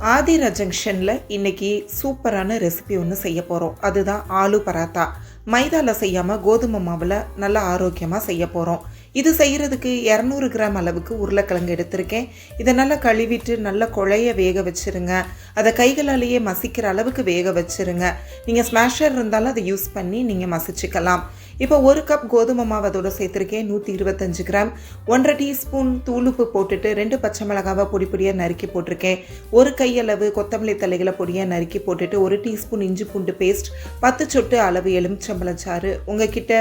ஆதிரா ஜங்ஷனில் இன்னைக்கு சூப்பரான ரெசிபி ஒன்று செய்ய போகிறோம் அதுதான் ஆலு பராத்தா. மைதாவில் செய்யாமல் கோதுமை மாவில் நல்லா ஆரோக்கியமாக செய்ய போகிறோம் இது செய்கிறதுக்கு இரநூறு கிராம் அளவுக்கு உருளைக்கிழங்கு எடுத்திருக்கேன். இதை நல்லா கழுவிட்டு நல்லா குழைய வேக வச்சுருங்க. அதை கைகளாலேயே மசிக்கிற அளவுக்கு வேக வச்சுருங்க. நீங்கள் ஸ்மாஷர் இருந்தாலும் அதை யூஸ் பண்ணி நீங்கள் மசிச்சுக்கலாம். இப்போ ஒரு கப் கோதுமை மாவு அதோட சேர்த்துருக்கேன். நூற்றி இருபத்தஞ்சு கிராம். ஒன்றரை டீஸ்பூன் தூளுப்பு போட்டுட்டு ரெண்டு பச்சை மிளகாவை பொடி பொடியாக நறுக்கி போட்டிருக்கேன். ஒரு கையளவு கொத்தமல்லி தலைகளை பொடியாக நறுக்கி போட்டுட்டு ஒரு டீஸ்பூன் இஞ்சி பூண்டு பேஸ்ட் பத்து சொட்டு அளவு எலுமிச்சம்பழச்சாறு. உங்ககிட்ட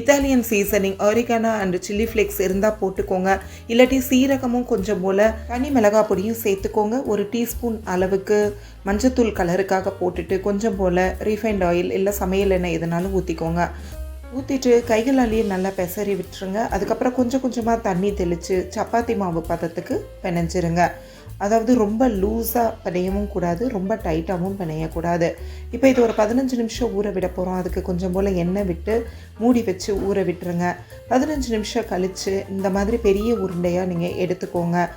Italian seasoning oregano and chilli flakes இருந்தால் போட்டுக்கோங்க. இல்லாட்டி சீரகமும் கொஞ்சம் போல் தனி மிளகாய் பொடியும் சேர்த்துக்கோங்க. ஒரு டீஸ்பூன் அளவுக்கு மஞ்சத்தூள் கலருக்காக போட்டுட்டு கொஞ்சம் போல் ரீஃபைண்ட் ஆயில் இல்லை சமையல் எண்ணெய் எதுனாலும் ஊற்றிக்கோங்க ஊற்றிட்டு கைகளாலேயே நல்லா பெசரி விட்டுருங்க. அதுக்கப்புறம் கொஞ்சம் கொஞ்சமாக தண்ணி தெளித்து சப்பாத்தி மாவு பதத்துக்கு பிணைஞ்சிருங்க. அதாவது ரொம்ப லூஸாக பிணையவும் கூடாது ரொம்ப டைட்டாகவும் பிணையக்கூடாது. இப்போ இது ஒரு பதினஞ்சு நிமிஷம் ஊற விட போகிறோம் அதுக்கு கொஞ்சம் போல் எண்ணெய் விட்டு மூடி வச்சு ஊற விட்டுருங்க. பதினஞ்சு நிமிஷம் கழித்து இந்த மாதிரி பெரிய உருண்டையாக நீங்கள் எடுத்துக்கோங்க.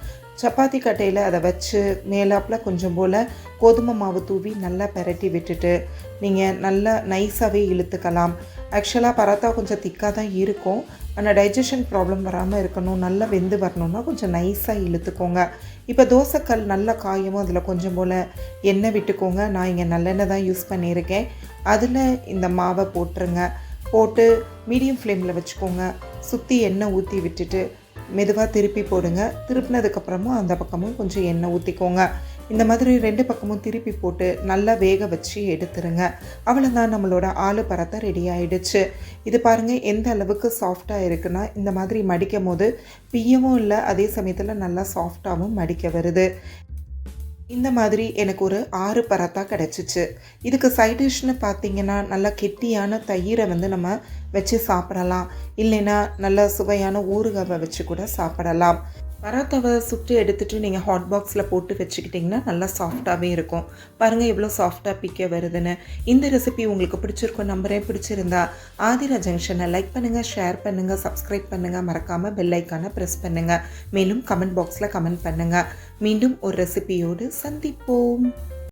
சப்பாத்தி கட்டையில் அதை வச்சு மேலாப்பில் கொஞ்சம் போல் கோதுமை மாவு தூவி நல்லா பெரட்டி விட்டுட்டு நீங்கள் நல்லா நைஸாகவே இழுத்துக்கலாம். ஆக்சுவலாக பரோட்டா கொஞ்சம் திக்காக தான் இருக்கும். ஆனால் டைஜஷன் ப்ராப்ளம் வராமல் இருக்கணும். நல்லா வெந்து வரணும்னா கொஞ்சம் நைஸாக இழுத்துக்கோங்க. இப்போ தோசைக்கல் நல்லா காயமும் அதில் கொஞ்சம் போல் எண்ணெய் விட்டுக்கோங்க. நான் இங்கே நல்லெண்ணெய் தான் யூஸ் பண்ணியிருக்கேன். அதில் இந்த மாவை போட்டுருங்க. போட்டு மீடியம் ஃப்ளேமில் வச்சுக்கோங்க. சுற்றி எண்ணெய் ஊற்றி விட்டுட்டு மெதுவாக திருப்பி போடுங்க. திருப்பினதுக்கப்புறமும் அந்த பக்கமும் கொஞ்சம் எண்ணெய் ஊற்றிக்கோங்க. இந்த மாதிரி ரெண்டு பக்கமும் திருப்பி போட்டு நல்லா வேக வச்சு எடுத்துருங்க. அவ்வளோதான் நம்மளோட ஆலு பரத்தை ரெடி ஆகிடுச்சு இது பாருங்கள் எந்த அளவுக்கு சாஃப்டாக இருக்குன்னா இந்த மாதிரி மடிக்கும் போது பியவும் இல்லை அதே சமயத்தில் நல்லா சாஃப்டாகவும் மடிக்க வருது. இந்த மாதிரி எனக்கு ஒரு ஆறு பரத்தா கிடச்சிச்சு. இதுக்கு சைட் டிஷ்னு பார்த்தீங்கன்னா நல்லா கெட்டியான தயிரை வந்து நம்ம வச்சு சாப்பிடலாம். இல்லைன்னா நல்ல சுவையான ஊறுகாவை வச்சு கூட சாப்பிடலாம். பராத்தாவை சுட்டு எடுத்துகிட்டு நீங்கள் ஹாட் பாக்ஸில் போட்டு வச்சுக்கிட்டிங்கன்னா நல்லா சாஃப்டாகவே இருக்கும். பாருங்கள் எவ்வளோ சாஃப்டாக பிக்க வருதுன்னு. இந்த ரெசிபி உங்களுக்கு பிடிச்சிருக்கும் நம்பரே பிடிச்சிருந்தா ஆதிரா ஜங்ஷனை லைக் பண்ணுங்கள் ஷேர் பண்ணுங்கள் சப்ஸ்கிரைப் பண்ணுங்கள் மறக்காமல் பெல் ஐக்கானை ப்ரெஸ் பண்ணுங்கள் மேலும் கமெண்ட் பாக்ஸில் கமெண்ட் பண்ணுங்கள் மீண்டும் ஒரு ரெசிபியோடு சந்திப்போம்.